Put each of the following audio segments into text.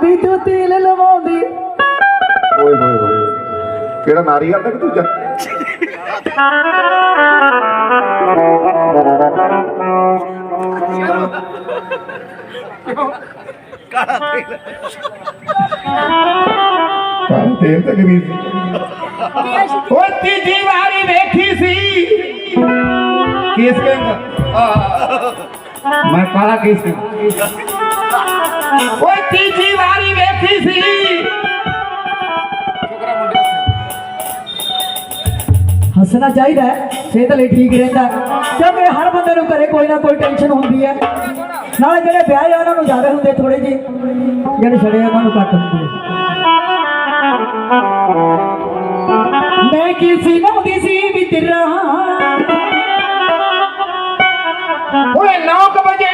ਤੂੰ ਤੇਲ ਲਵਾਉਂਦੀ। ਓਏ ਹੋਏ ਹੋਏ। ਕਿਹੜਾ ਨਾਰੀਅਲ ਦਾ ਕਿ ਦੂਜਾ? ਕਾਲਾ ਤੇਲ ਤਾਂ ਕਰੀ ਉਹ ਤੀਜੀ ਵਾਰੀ ਵੇਖੀ ਸੀ। ਕੇਸ ਕਹਿੰਦਾ ਮੈਂ ਕਾਲਾ ਕੇਸ ਉਹ ਤੀਜੀ ਵਾਰੀ ਵੇਖੀ ਸੀ। ਹੱਸਣਾ ਚਾਹੀਦਾ ਸਿਹਤ ਲਈ ਠੀਕ ਰਹਿੰਦਾ ਕਿਉਂਕਿ ਹਰ ਬੰਦੇ ਨੂੰ ਘਰੇ ਕੋਈ ਨਾ ਕੋਈ ਟੈਨਸ਼ਨ ਹੁੰਦੀ ਹੈ। ਨਾਲੇ ਜਿਹੜੇ ਵਿਆਹ ਆ, ਉਹਨਾਂ ਨੂੰ ਜ਼ਿਆਦਾ ਹੁੰਦੇ ਥੋੜੇ ਜਿਹੇ, ਜਿਹੜੇ ਛੜੇ ਆ, ਉਹਨਾਂ ਨੂੰ ਘੱਟ ਹੁੰਦੇ। ਮੈਂ ਕਿਸੇ ਨੌਂਦੀ ਸੀ ਵੀ ਤੇਰਾ ਓਏ 9 ਵਜੇ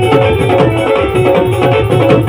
Thank you.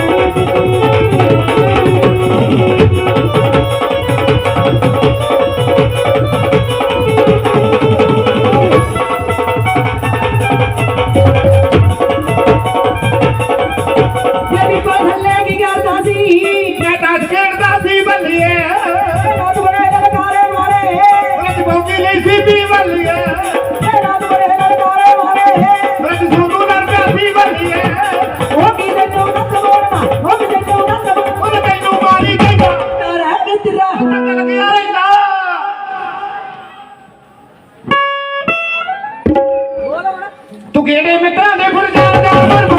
ਤੂੰ ਕਿਹੜੇ ਮਿੱਤਰਾਂ ਦੇ ਫਿਰ ਜਾਣ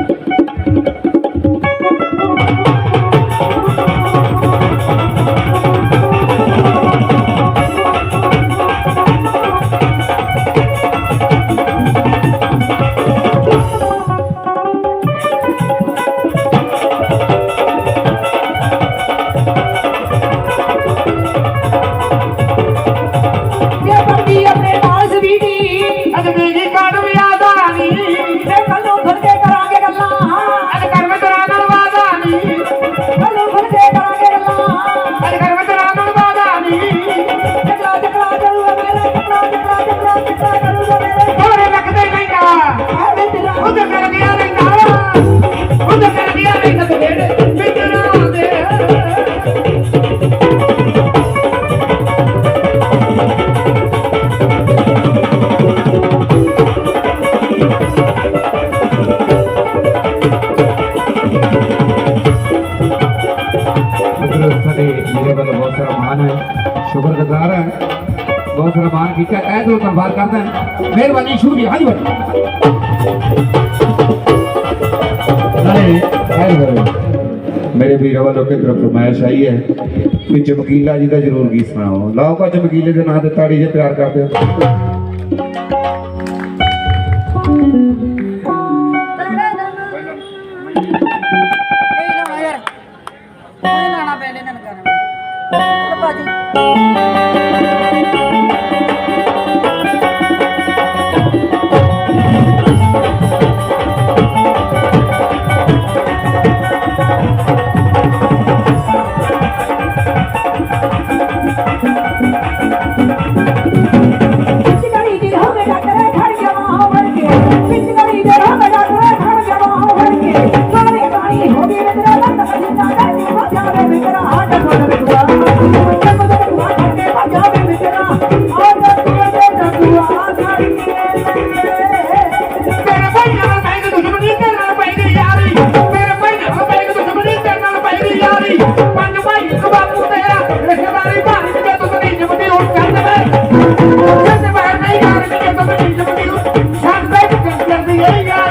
ਬਹੁਤ ਕੀਤਾ ਐ ਤੋਂ ਧੰਨਵਾਦ ਕਰਦਾ ਮਿਹਰਬਾਨੀ ਸ਼ੁਕਰੀਆ ਹਾਂਜੀ ਭਾਈ ਮੇਰੇ ਵੀਰਾਂ ਵੱਲੋਂ ਕਿ ਫਰਮਾਇਸ਼ ਆਈ ਹੈ ਕਿ ਚਮਕੀਲਾ ਜੀ ਦਾ ਜ਼ਰੂਰ ਗੀਤ ਸੁਣਾਓ। ਲਾਓ ਕਾ ਚਮਕੀਲੇ ਦੇ ਨਾਂ ਤੇ ਤਾੜੀ ਜੇ ਪਿਆਰ ਕਰਦੇ ਹੋ।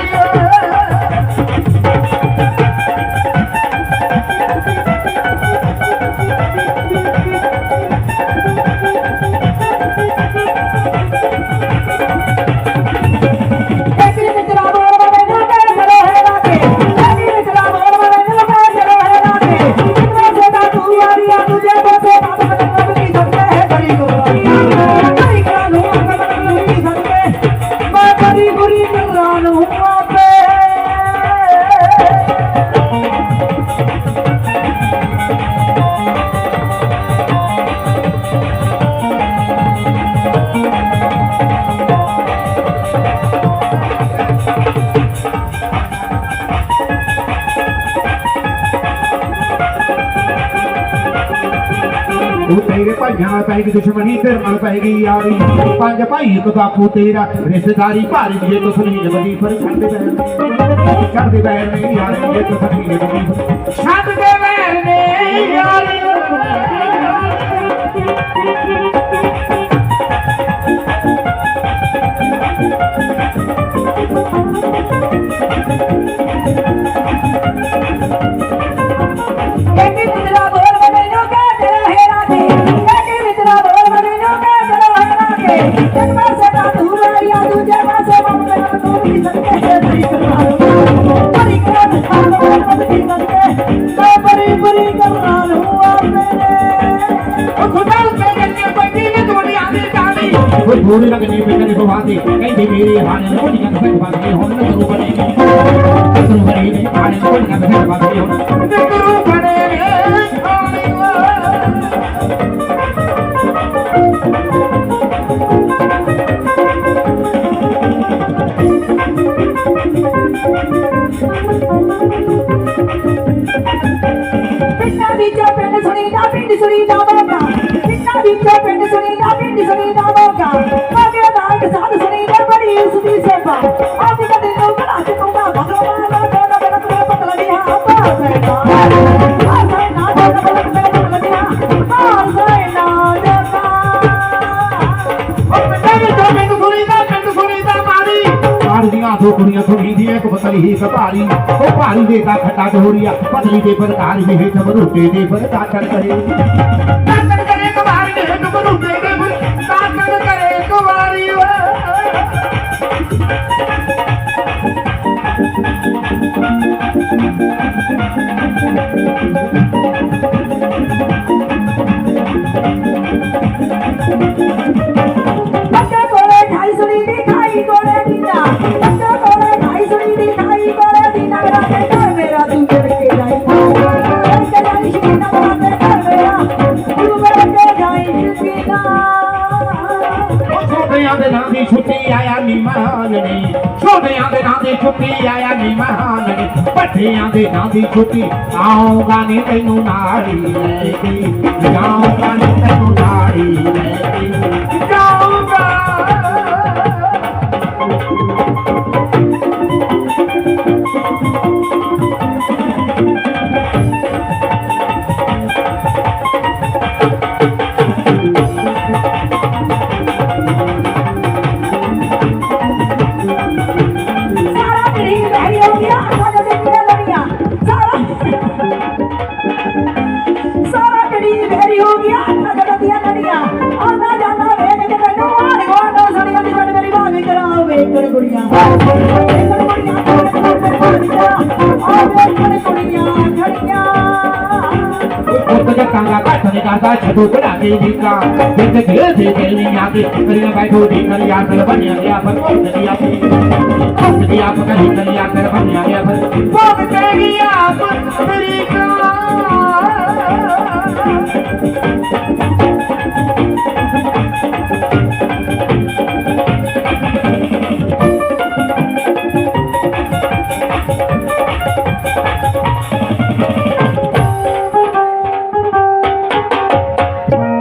Yeah. ਭਾਈਆਂ ਪੈ ਗਈ ਦੁਸ਼ਮਣੀ ਧਰਮਾਂ ਪੈ ਗਈ ਯਾਰੀ ਪੰਜ ਭਾਈ ਇੱਕ ਬਾਪੂ ਤੇਰਾ ਰਿਸ਼ਤੇਦਾਰੀ ਭਾਰੀ ਜੇ ਤਸਲੀਨ ਬਦੀ ਪਰ ਛੱਡ ਦੇ ਛੱਡ ਦੇ ਬੈਣ ਨੇ ਯਾਰੀ ਜੇ ਤਸਲੀਨ ਬਦੀ ਛੱਡ ਦੇ ਬੈਣ ਨੇ ਯਾਰੀ ਕਹਿੰਦੇ ਤੇਰਾ ಮೂರು ಲಕ್ಷ ನೀವು ಬೇಕಾದ್ರೆ ಭಾಷೆ ಕೈ ದೇವಿ ಹಾನೆ ನೋಡಿ ಕಥೆ ಭಾಷೆ ಹೊನ್ನ ರೂಪದಲ್ಲಿ ಕಥೆ ಭಾಷೆ ಹೊನ್ನ दो कुड़िया थोड़ी दी एक पतली ही सपारी ओ पारी देता खट्टा गोरिया पतली दे पर कारी है सब रोटे दे पर काकर करे ਛੁੱਟੀ ਆਇਆ ਨੀ ਮਹਾਨ ਨੇ ਭੱਟਿਆਂ ਦੇ ਨਾਂ ਦੀ ਛੁੱਟੀ ਆਉਂਗਾ ਨੀ ਤੈਨੂੰ ਨਾੜੀ ਲੈ ਕੇ ਜਾਉਂਗਾ ਨੀ ਤੈਨੂੰ ਨਾੜੀ ਲੈ گڑیاں اے سڑماں نوں آویں گڑیاں دھنیاں اوھو کجھا کانگا کٹھنے داردا چھڈو کڑے ویکھاں تے کڑے تے گیلیاں تے گیلیاں تے کریا بیٹھو تھی کليا تے بنیاں یا پنچنیاں